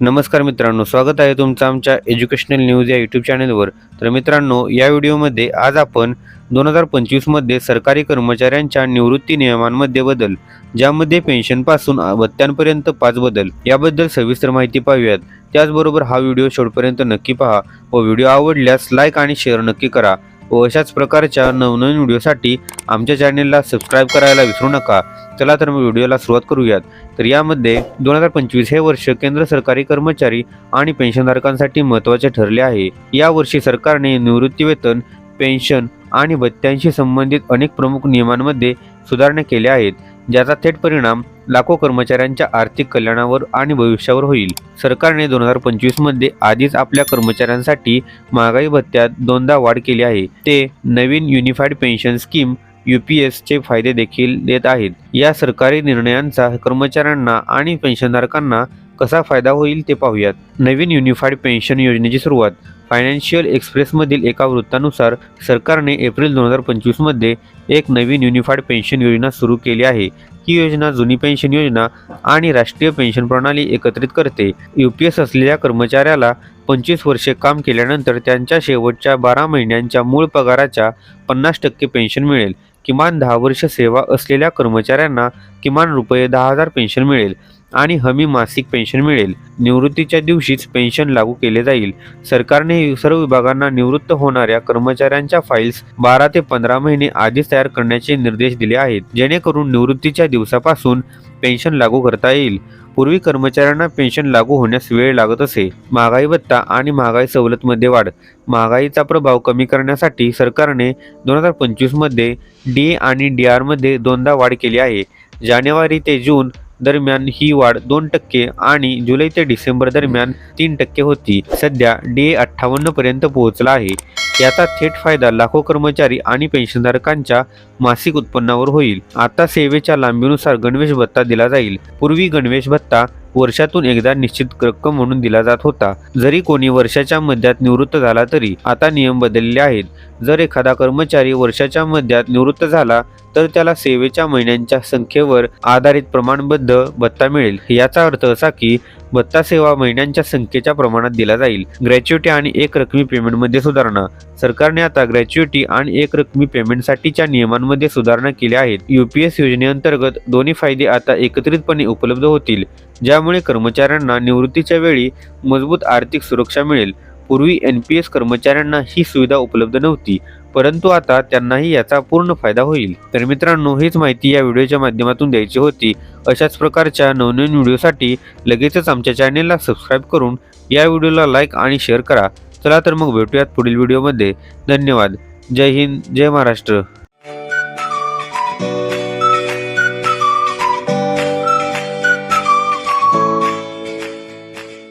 नमस्कार मित्रांनो स्वागत आहे तुमचं आमच्या एज्युकेशनल न्यूज या यूट्यूब चॅनलवर तर मित्रांनो या व्हिडिओमध्ये आज आपण दोन हजार पंचवीसमध्ये सरकारी कर्मचाऱ्यांच्या निवृत्ती नियमांमध्ये बदल ज्यामध्ये पेन्शनपासून भत्त्यांपर्यंत पाच बदल याबद्दल सविस्तर माहिती पाहूयात. त्याचबरोबर हा व्हिडिओ शेवटपर्यंत नक्की पहा व व्हिडिओ आवडल्यास लाईक आणि शेअर नक्की करा. व अशाच प्रकारच्या नवनवीन व्हिडिओसाठी आमच्या चॅनेलला सबस्क्राईब करायला विसरू नका. चला तर मग व्हिडिओला सुरुवात करूयात. तर यामध्ये दोन हजार पंचवीस हे वर्ष केंद्र सरकारी कर्मचारी आणि पेन्शनधारकांसाठी महत्त्वाचे ठरले आहे. यावर्षी सरकारने निवृत्तीवेतन पेन्शन आणि भत्त्यांशी संबंधित अनेक प्रमुख नियमांमध्ये सुधारणा केल्या आहेत. ज्याचा थेट परिणाम लाखो कर्मचाऱ्यांच्या आर्थिक कल्याणावर आणि भविष्यावर होईल. सरकारने दोन हजार पंचवीसमध्ये आधीच आपल्या कर्मचाऱ्यांसाठी महागाई भत्त्यात दोनदा वाढ केली आहे. ते नवीन unified pension scheme U P एसचे फायदे देखील देत आहेत. या सरकारी निर्णयांचा कर्मचाऱ्यांना आणि पेन्शनधारकांना कसा फायदा होईल ते पाहूयात. नवीन युनिफाईड पेन्शन योजनेची सुरुवात. फायनान्शियल एक्सप्रेसमधील एका वृत्तानुसार सरकारने एप्रिल दोन हजार पंचवीसमध्ये एक नवीन युनिफाईड पेन्शन योजना सुरू केली आहे. ही योजना जुनी पेन्शन योजना आणि राष्ट्रीय पेन्शन प्रणाली एकत्रित करते. यू पी एस असलेल्या कर्मचाऱ्याला पंचवीस वर्षे काम केल्यानंतर त्यांच्या शेवटच्या बारा महिन्यांच्या मूळ पगाराच्या पन्नास टक्के पेन्शन मिळेल. किमान दहा वर्ष सेवा असलेल्या कर्मचाऱ्यांना किमान रुपये दहा हजार पेन्शन मिळेल. आणि हमी मासिक पेन्शन मिळेल. निवृत्तीच्या दिवशीच पेन्शन लागू केले जाईल. सरकारने सर्व विभागांना निवृत्त होणाऱ्या कर्मचाऱ्यांच्या फाईल्स बारा ते पंधरा महिने आधीच तयार करण्याचे निर्देश दिले आहेत. जेणेकरून निवृत्तीच्या दिवसापासून पेन्शन लागू करता येईल. पूर्वी कर्मचाऱ्यांना पेन्शन लागू होण्यास वेळ लागत असे. महागाई भत्ता आणि महागाई सवलतमध्ये वाढ. महागाईचा प्रभाव कमी करण्यासाठी सरकारने दोन हजार पंचवीसमध्ये डी आणि डी आरमध्ये दोनदा वाढ केली आहे. जानेवारी ते जून दरम्यान ही वाढ दोन टक्के आणि जुलै ते डिसेंबर दरम्यान तीन टक्के होती. सध्या डी अठ्ठावन्न पर्यंत पोहोचला आहे. याचा थेट फायदा लाखो कर्मचारी आणि पेन्शनधारकांच्या मासिक उत्पन्नावर होईल. आता सेवेच्या लांबीनुसार गणवेश भत्ता दिला जाईल. पूर्वी गणवेश भत्ता वर्षातून एकदा निश्चित रक्कम म्हणून दिला जात होता. जरी कोणी वर्षाच्या मध्यात निवृत्त झाला तरी आता नियम बदलले आहेत. जर एखादा कर्मचारी वर्षाच्या मध्यात निवृत्त झाला तर त्याला सेवेच्या महिन्यांच्या संख्येवर आधारित प्रमाणबद्ध भत्ता मिळेल. याचा अर्थ असा की भत्ता सेवा महिन्यांच्या संख्येच्या प्रमाणात दिला जाईल. ग्रॅच्युटी आणि एक रकमी पेमेंटमध्ये सुधारणा. सरकारने आता ग्रॅच्युटी आणि एक रकमी पेमेंटसाठीच्या नियमांमध्ये सुधारणा केल्या आहेत. युपीएस योजनेअंतर्गत दोन्ही फायदे आता एकत्रितपणे उपलब्ध होतील. ज्यामुळे कर्मचाऱ्यांना निवृत्तीच्या वेळी मजबूत आर्थिक सुरक्षा मिळेल. पूर्वी एन पी एस कर्मचाऱ्यांना ही सुविधा उपलब्ध नव्हती परंतु आता त्यांनाही याचा पूर्ण फायदा होईल. तर मित्रांनो हीच माहिती या व्हिडिओच्या माध्यमातून द्यायची होती. अशाच प्रकारच्या नवनवीन व्हिडिओसाठी लगेचच आमच्या चॅनेलला सबस्क्राईब करून या व्हिडिओला लाईक आणि शेअर करा. चला तर मग भेटूयात पुढील व्हिडिओमध्ये. धन्यवाद. जय हिंद जय महाराष्ट्र.